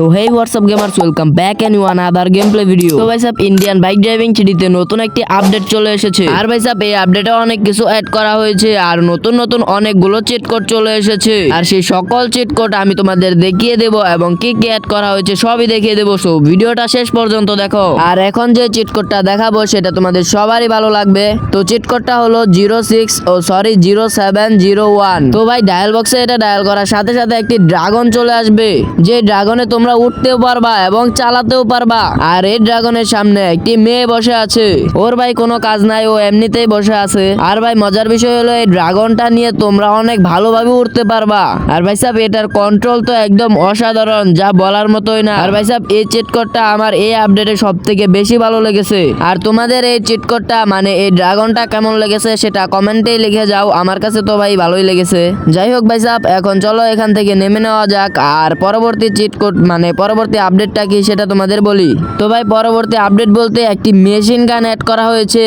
তো hey WhatsApp gamers welcome back and one other game play video তো ভাই Indian bike driving থ্রিডিতে নতুন একটি আপডেট চলে এসেছে। আর ভাই সাহেব এই আপডেটে অনেক কিছু অ্যাড করা হয়েছে, আর নতুন নতুন অনেকগুলো চিট কোড চলে এসেছে। আর সেই সকল চিট কোড আমি তোমাদের দেখিয়ে দেব এবং কি কি অ্যাড করা হয়েছে সবই দেখিয়ে দেবো। সো ভিডিওটা শেষ পর্যন্ত দেখো। আর এখন যে চিট কোডটা দেখাবো, সেটা তোমাদের সবারই ভালো লাগবে। তো চিট কোডটা হলো zero six oh sorry zero seven zero one তো ভাই ডায়াল বক্সে এটা ডায়াল করার সাথে সাথে একটি ড্রাগন চলে আসবে। যে ড্রাগনে তোমরা উঠতেও পারবা এবং চালাতেও পারবা। আর এই ড্রাগনের সামনে একটি মেয়ে বসে আছে। ওর ভাই কোনো কাজ নাই, ও এমনিতেই বসে আছে। আর ভাই, মজার বিষয় হলো এই ড্রাগনটা নিয়ে তোমরা অনেক ভালোভাবে উঠতে পারবা। আর ভাই সাহেব, এটার কন্ট্রোল তো একদম অসাধারণ, যা বলার মতোই না। আর ভাই সাহেব, এই চিট কোডটা আমার এই আপডেটে সব থেকে বেশি ভালো লেগেছে। আর তোমাদের এই চিট কোডটা মানে এই ড্রাগনটা কেমন লেগেছে সেটা কমেন্টেই লিখে যাও। আমার কাছে তো ভাই ভালোই লেগেছে। যাই হোক ভাই সাহেব, এখন চলো এখান থেকে নেমে নেওয়া যাক। আর পরবর্তী চিট কোড মানে পরবর্তী আপডেটটা কি সেটা তোমাদের বলি। তো ভাই, পরবর্তী আপডেট বলতে একটি মেশিন গান অ্যাড করা হয়েছে।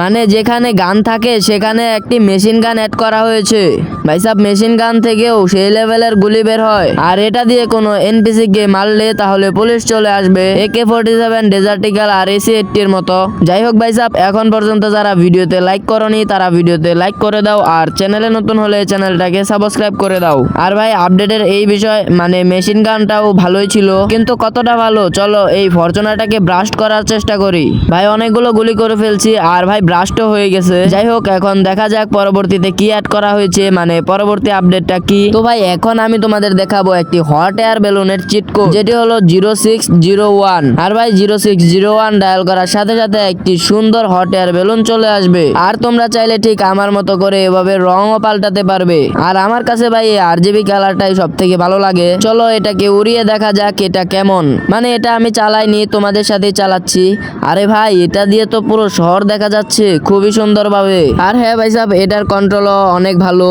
মানে যেখানে গান থাকে সেখানে একটি মেশিন গান অ্যাড করা হয়েছে। ভাই সাহেব মেশিন গান থেকেও সেই লেভেলের গুলি বের হয়। আর এটা দিয়ে কোনো এনপিসি কে মারলে তাহলে পুলিশ চলে আসবে। একে ফোর্টি সেভেন ডেজার্টিক্যাল আর এসি এইটটির মতো। যাই হোক ভাই সাহেব এখন পর্যন্ত যারা ভিডিওতে লাইক করনি, তারা ভিডিওতে লাইক করে দাও। আর চ্যানেলে নতুন হলে চ্যানেলটাকে সাবস্ক্রাইব করে দাও। আর ভাই আপডেটের এই বিষয় মানে মেশিন গানটাও ভালোই ছিল কিন্তু কতটা ভালো? চলো, এই ফরচুনাটাকে ব্রাস্ট করার চেষ্টা করি। ভাই, অনেকগুলো গুলি করে ফেলছি, আর ভাই ব্রাস্টও হয়ে গেছে। যাই হোক, এখন দেখা যাক পরবর্তীতে কি অ্যাড করা হয়েছে মানে পরবর্তী আপডেটটা কি। তো ভাই, এখন আমি তোমাদের দেখাবো একটি হট এয়ার বেলুনের চিট কোড যেটি হলো জিরো সিক্স জিরো ওয়ান আর ভাই zero six zero one dial করার সাথে সাথে একটি সুন্দর হট এয়ার বেলুন চলে আসবে। আর তোমরা চাইলে ঠিক আমার মতো করে এভাবে রংও পাল্টাতে পারবে। আর আমার কাছে ভাই, এই আরজিবি কালারটাই সব থেকে ভালো লাগে। চলো, এটাকে উড়িয়ে দেখা যাক এটা কেমন। মানে এটা আমি চালাইনি, তোমাদের সাথে চালাচ্ছি। আরে ভাই, এটা দিয়ে তো পুরো শহর দেখা যাচ্ছে, খুবই সুন্দরভাবে। আর হ্যাঁ ভাই সাহেব, এটার কন্ট্রোলও অনেক ভালো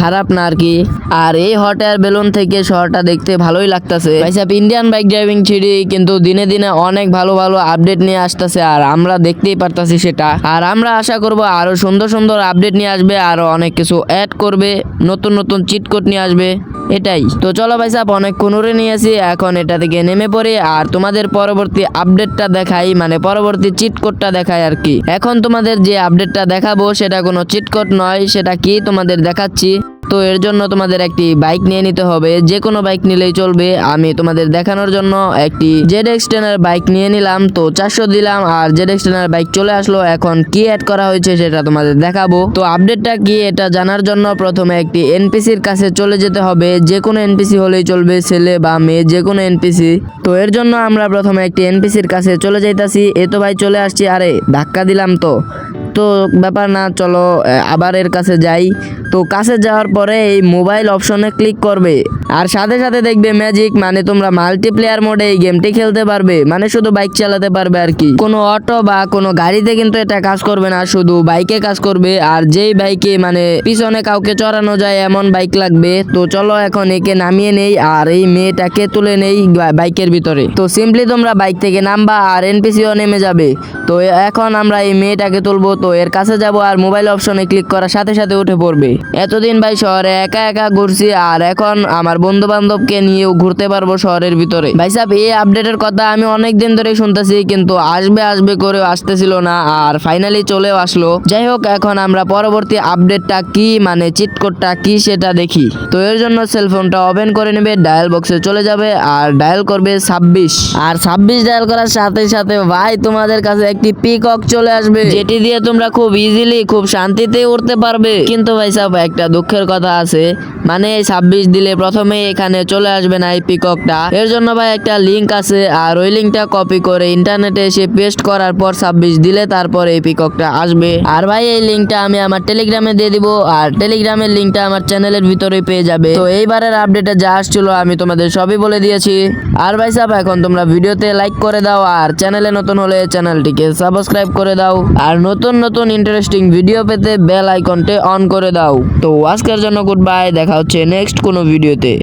খারাপ না আর কি। আর এই হট এয়ার বেলুন থেকে শহরটা দেখতে ভালোই লাগতেছে। ভাই সাহেব ইন্ডিয়ান বাইক ড্রাইভিং ছিড়ি কিন্তু দিনে দিনে অনেক ভালো ভালো আপডেট নিয়ে আসতেছে, আর আমরা দেখতেই পারতাছি সেটা। আর আমরা আশা করব আরও সুন্দর সুন্দর আপডেট নিয়ে আসবে, আরও অনেক কিছু অ্যাড করবে, নতুন নতুন চিট কোড নিয়ে আসবে, এটাই। তো চলো ভাই সাহেব, অনেক কোনুরে নিয়েছি এখন এটা থেকে নেমে পড়ে আর তোমাদের পরবর্তী আপডেটটা দেখাই মানে পরবর্তী চিট কোডটা দেখাই আর কি। এখন তোমাদের যে আপডেটটা দেখাবো, সেটা কোনো চিটকোড নয়, সেটা কি তোমাদের দেখাচ্ছি? তো এর জন্য তোমাদের একটি বাইক নিয়ে নিতে হবে। যে কোনো বাইক নিলেই চলবে। আমি তোমাদের দেখানোর জন্য একটি জেড এক্সটেনের বাইক নিয়ে নিলাম। তো চারশো দিলাম আর জেড এক্সটেনের বাইক চলে আসলো। এখন কি অ্যাড করা হয়েছে সেটা তোমাদের দেখাবো। তো আপডেটটা কি এটা জানার জন্য প্রথমে একটি এনপিসির কাছে চলে যেতে হবে। যে কোনো এনপিসি হলেই চলবে, ছেলে বা মেয়ে যে কোনো এনপিসি তো এর জন্য আমরা প্রথমে একটি এনপিসির কাছে চলে যাইতাছি। এ তো ভাই চলে আসছি। আরে, ধাক্কা দিলাম তো। তো ব্যাপার না, চলো আবার এর কাছে যাই। তো কাছে যাওয়ার পরে এই মোবাইল অপশনে ক্লিক করবে। আর সাথে সাথে দেখবে ম্যাজিক মানে তোমরা মাল্টিপ্লেয়ার মোডে এই গেমটি খেলতে পারবে। মানে শুধু বাইক চালাতে পারবে আর কি। কোনো অটো বা কোনো গাড়িতে কিন্তু এটা কাজ করবে না, শুধু বাইকে কাজ করবে। আর যেই বাইকে মানে পিছনে কাউকে চড়ানো যায়, এমন বাইক লাগবে। তো চলো এখন একে নামিয়ে নেই, আর এই মেয়েটাকে তুলে নেই বাইকের ভিতরে। তো সিম্পলি তোমরা বাইক থেকে নামবা, আর এনপিসিও নেমে যাবে। তো এখন আমরা এই মেয়েটাকে তুলবো। তো এর কাছে যাব, আর মোবাইল অপশনে ক্লিক করার সাথে সাথে উঠে পড়বে। এতদিন ভাই শহরে একা একা ঘুরছি আর এখন আমার বন্ধু বান্ধবকে নিয়েও ঘুরতে পারব শহরের ভিতরে। ভাই সাহেব, এই আপডেটের কথা আমি অনেক দিন ধরে শুনতেছি, কিন্তু আসবে আসবে করে আসতেছিল না আর ফাইনালি চলেও আসলো। যাই হোক, এখন আমরা পরবর্তী আপডেটটা কি মানে চিট কোডটা কি সেটা দেখি। তো এর জন্য সেলফোনটা ওপেন করে নেবে ডায়াল বক্সে চলে যাবে আর ডায়াল করবে ছাব্বিশ। আর ছাব্বিশ ডায়াল করার সাথে সাথে ভাই তোমাদের কাছে একটি পিকক চলে আসবে, যেটি দিয়ে তোমরা খুব ইজিলি খুব শান্তিতে উঠতে পারবে। কিন্তু ভাই সাহেব একটা দুঃখের কথা আছে। মানে এই ছাব্বিশ দিলে প্রথমে এখানে চলে আসবে না এই পিককটা। এর জন্য ভাই একটা লিংক আছে আর ওই লিঙ্কটা কপি করে ইন্টারনেটে এসে পেস্ট করার পর ছাব্বিশ দিলে তারপর এই পিককটা আসবে। আর ভাই এই লিঙ্কটা আমি আমার টেলিগ্রামে দিয়ে দিব আর টেলিগ্রামের লিঙ্কটা আমার চ্যানেলের ভিতরে পেয়ে যাবে। তো এইবারের আপডেটে যা আসছিল আমি তোমাদের সবই বলে দিয়েছি। আর ভাই সাহেব এখন তোমরা ভিডিওতে লাইক করে দাও আর চ্যানেলে নতুন হলে চ্যানেলটিকে সাবস্ক্রাইব করে দাও। আর নতুন নতুন ইন্টারেস্টিং ভিডিও পেতে বেল আইকনটি অন করে দাও। তো আজকের জন্য গুড বাই দেখা হচ্ছে নেক্সট কোনো ভিডিওতে